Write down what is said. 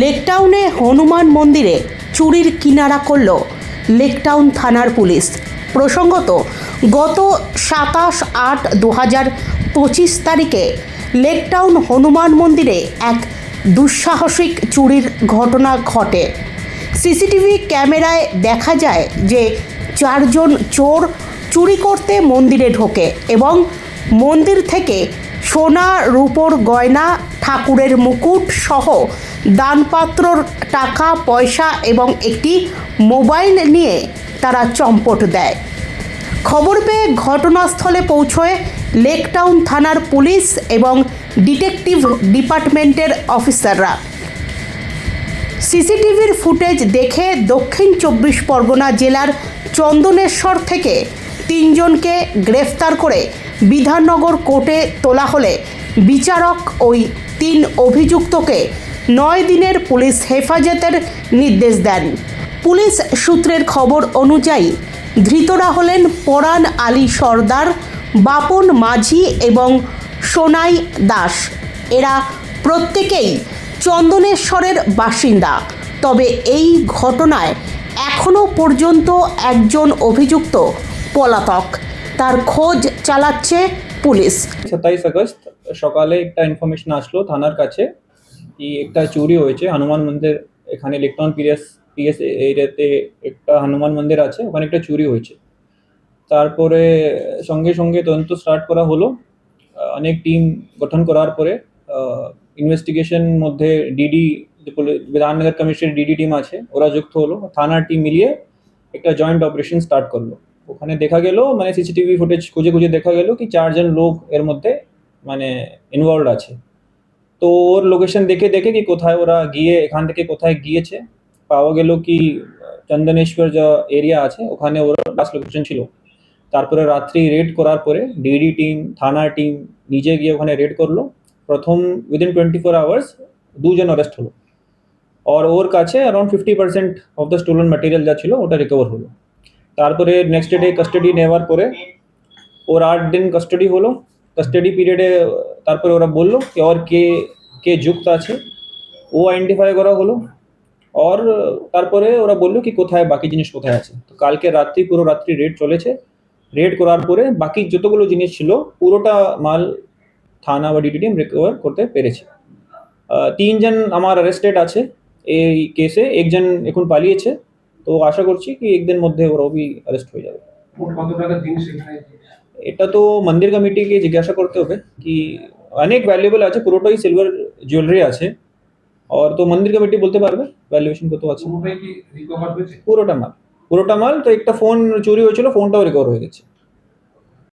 লেকটাউনে হনুমান মন্দিরে চুরির কিনারা করল লেকটাউন থানার পুলিশ। প্রসঙ্গত, গত সাতাশ আট দু হাজার পঁচিশ তারিখে লেকটাউন হনুমান মন্দিরে এক দুঃসাহসিক চুরির ঘটনা ঘটে। সিসিটিভি ক্যামেরায় দেখা যায় যে চারজন চোর চুরি করতে মন্দিরে ঢোকে এবং মন্দির থেকে সোনা রূপোর গয়না ঠাকুরের মুকুট সহ দানপাত্রর টাকা, পয়সা এবং একটি মোবাইল নিয়ে তারা চম্পট দেয়। খবর পেয়ে ঘটনাস্থলে পৌঁছয় লেকটাউন থানার পুলিশ এবং ডিটেকটিভ ডিপার্টমেন্টের অফিসাররা। সিসিটিভির ফুটেজ দেখে দক্ষিণ চব্বিশ পরগনা জেলার চন্দনেশ্বর থেকে তিনজনকে গ্রেফতার করে বিধাননগর কোর্টে তোলা হলে বিচারক ওই তিন অভিযুক্তকে নয় দিনের পুলিশ হেফাজতের নির্দেশ দেন। পুলিশ সূত্রের খবর অনুযায়ী, ধৃতরা হলেন পরাণ আলী সর্দার, বাপন মাঝি এবং সোনাই দাস। এরা প্রত্যেকেই চন্দনেশ্বরের বাসিন্দা। তবে এই ঘটনায় এখনও পর্যন্ত একজন অভিযুক্ত পলাতক। তার খোঁজ চালাচ্ছে পুলিশ। সাতাইশ আগস্ট সকালে একটা ইনফরমেশন আসলো থানার কাছে কি একটা চুরি হয়েছে, হনুমান মন্দির এখানে ইলেকট্রন পিএস পিএস এরিয়াতে একটা হনুমান মন্দির আছে, ওখানে একটা চুরি হয়েছে। তারপরে সঙ্গে সঙ্গে তদন্ত স্টার্ট করা হলো। অনেক টিম গঠন করার পরে ইনভেস্টিগেশন মধ্যে ডিডি বিধাননগর কমিশনের ডিডি টিম আছে, ওরা যুক্ত হলো। থানার টিম মিলিয়ে একটা জয়েন্ট অপারেশন স্টার্ট করল। ওখানে দেখা গেল মানে সিসিটিভি ফুটেজ খুঁজে খুঁজে দেখা গেল কি চারজন লোক এর মধ্যে মানে ইনভলভ আছে। তো ওর লোকেশন দেখে দেখে কি কোথায় ওরা গিয়ে, এখান থেকে কোথায় গিয়েছে, পাওয়া গেল কি, চন্দনেশ্বর যা এরিয়া আছে, ওখানে ওর লাস্ট লোকেশন ছিল। তারপরে রাত্রি রেড করার পরে ডিডি টিম থানার টিম নিজে গিয়ে ওখানে রেড করল। প্রথম উইদিন টোয়েন্টি ফোর আওয়ার্স দুজন অ্যারেস্ট হলো। আর ওর কাছে around fifty percent of the stolen material যা ছিল, ওটা রিকভার হলো। তারপরে নেক্সট ডে কাস্টাডি নেওয়ার পরে ওর আট দিন কাস্টাডি হলো। কাস্টাডি পিরিয়ডে তারপরে ওরা বলল কি ওর কে কে যুক্ত আছে। ও আইডেন্টিফাই করা হলো। আর তারপরে ওরা বলল কি কোথায়, বাকি জিনিস কোথায় আছে। তো কালকে রাত্রি, পুরো রাত্রি রেড চলেছে। রেড করার পরে বাকি যতগুলো জিনিস ছিল, পুরোটা মাল থানা বা ডিটি টিম রিকভার করতে পেরেছে। তিনজন আমার অ্যারেস্টেড আছে এই কেসে একজন এখন পালিয়েছে। তো আশা করছি কি একদিন মধ্যে ওরাও বি অ্যারেস্ট হয়ে যাবে। মোট কত টাকার জিনিস এখানে এটা তো মন্দির কমিটিকে জিজ্ঞাসা করতে হবে কি অনেক ভ্যালুয়েবল আছে পুরোটাই সিলভার জুয়েলারি আছে। আর তো মন্দির কমিটি বলতে পারবে ভ্যালুয়েশন কত আছে। পুরোটাই কি রিকভার হয়েছে? পুরোটা মাল। পুরোটা মাল তো একটা ফোন চুরি হয়েছিল ফোনটাও রিকভার হয়ে গেছে।